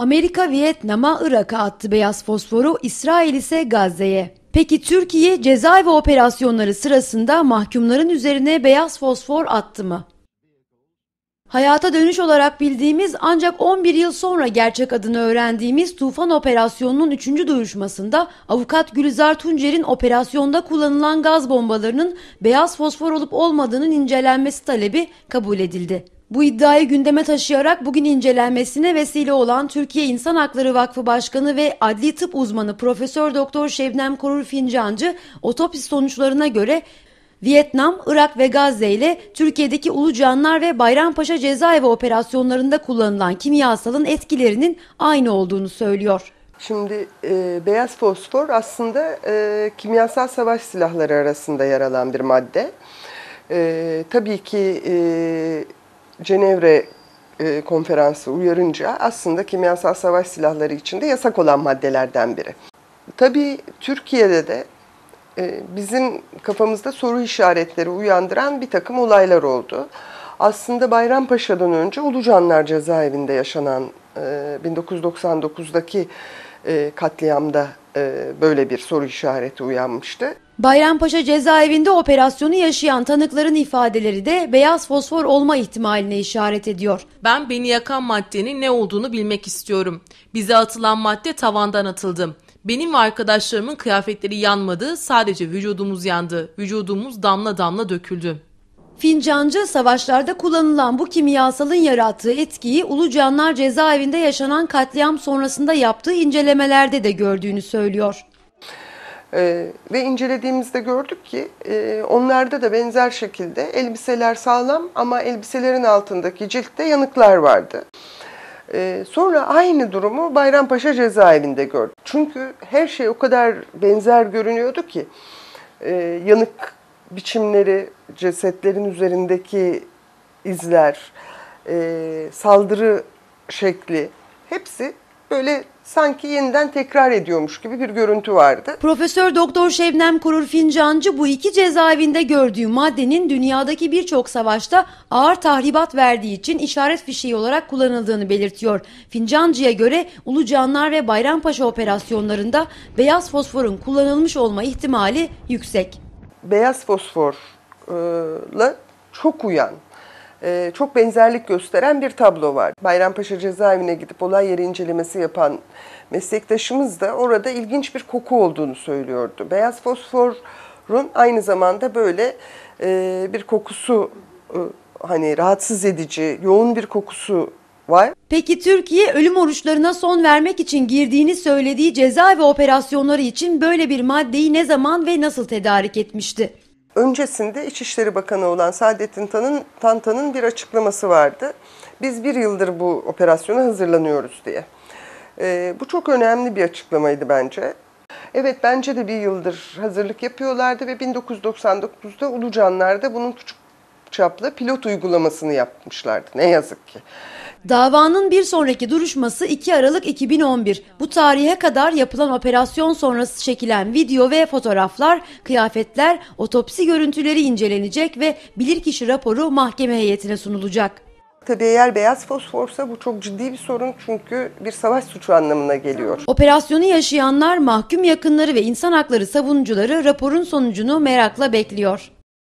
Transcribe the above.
Amerika Vietnam'a Irak'a attı beyaz fosforu, İsrail ise Gazze'ye. Peki Türkiye cezaevi operasyonları sırasında mahkumların üzerine beyaz fosfor attı mı? Hayata dönüş olarak bildiğimiz ancak 11 yıl sonra gerçek adını öğrendiğimiz Tufan Operasyonu'nun 3. duruşmasında avukat Gülizar Tuncer'in operasyonda kullanılan gaz bombalarının beyaz fosfor olup olmadığının incelenmesi talebi kabul edildi. Bu iddiayı gündeme taşıyarak bugün incelenmesine vesile olan Türkiye İnsan Hakları Vakfı Başkanı ve Adli Tıp Uzmanı Profesör Doktor Şebnem Korur Fincancı otopsi sonuçlarına göre Vietnam, Irak ve Gazze ile Türkiye'deki Ulucanlar ve Bayrampaşa cezaevi operasyonlarında kullanılan kimyasalın etkilerinin aynı olduğunu söylüyor. Şimdi e, beyaz fosfor aslında e, kimyasal savaş silahları arasında yer alan bir madde. E, tabii ki e, Cenevre e, konferansı uyarınca aslında kimyasal savaş silahları içinde yasak olan maddelerden biri. Tabii Türkiye'de de e, bizim kafamızda soru işaretleri uyandıran bir takım olaylar oldu. Aslında Bayrampaşa'dan önce Ulucanlar cezaevinde yaşanan e, 1999'daki e, katliamda böyle bir soru işareti uyanmıştı. Bayrampaşa cezaevinde operasyonu yaşayan tanıkların ifadeleri de beyaz fosfor olma ihtimaline işaret ediyor. Ben beni yakan maddenin ne olduğunu bilmek istiyorum. Bize atılan madde tavandan atıldı. Benim ve arkadaşlarımın kıyafetleri yanmadı, sadece vücudumuz yandı. Vücudumuz damla damla döküldü. Fincancı savaşlarda kullanılan bu kimyasalın yarattığı etkiyi Ulucanlar cezaevinde yaşanan katliam sonrasında yaptığı incelemelerde de gördüğünü söylüyor. Ee, ve incelediğimizde gördük ki e, onlarda da benzer şekilde elbiseler sağlam ama elbiselerin altındaki ciltte yanıklar vardı. Ee, sonra aynı durumu Bayrampaşa cezaevinde gördük. Çünkü her şey o kadar benzer görünüyordu ki e, yanık biçimleri, cesetlerin üzerindeki izler, e, saldırı şekli hepsi böyle sanki yeniden tekrar ediyormuş gibi bir görüntü vardı. Profesör Doktor Şebnem Kurur Fincancı bu iki cezaevinde gördüğü maddenin dünyadaki birçok savaşta ağır tahribat verdiği için işaret fişeği olarak kullanıldığını belirtiyor. Fincancı'ya göre Ulucanlar ve Bayrampaşa operasyonlarında beyaz fosforun kullanılmış olma ihtimali yüksek. Beyaz fosforla çok uyan e, çok benzerlik gösteren bir tablo var. Bayrampaşa cezaevine gidip olay yeri incelemesi yapan meslektaşımız da orada ilginç bir koku olduğunu söylüyordu. Beyaz fosforun aynı zamanda böyle e, bir kokusu e, hani rahatsız edici, yoğun bir kokusu var. Peki Türkiye ölüm oruçlarına son vermek için girdiğini söylediği cezaevi operasyonları için böyle bir maddeyi ne zaman ve nasıl tedarik etmişti? Öncesinde İçişleri Bakanı olan Saadettin Tan'ın, Tantan'ın bir açıklaması vardı. Biz bir yıldır bu operasyona hazırlanıyoruz diye. E, bu çok önemli bir açıklamaydı bence. Evet bence de bir yıldır hazırlık yapıyorlardı ve 1999'da Ulucanlar'da bunun küçük çaplı pilot uygulamasını yapmışlardı. Ne yazık ki. Davanın bir sonraki duruşması 2 Aralık 2011. Bu tarihe kadar yapılan operasyon sonrası çekilen video ve fotoğraflar, kıyafetler, otopsi görüntüleri incelenecek ve bilirkişi raporu mahkeme heyetine sunulacak. Tabii eğer beyaz fosforsa bu çok ciddi bir sorun çünkü bir savaş suçu anlamına geliyor. Operasyonu yaşayanlar, mahkum yakınları ve insan hakları savunucuları raporun sonucunu merakla bekliyor.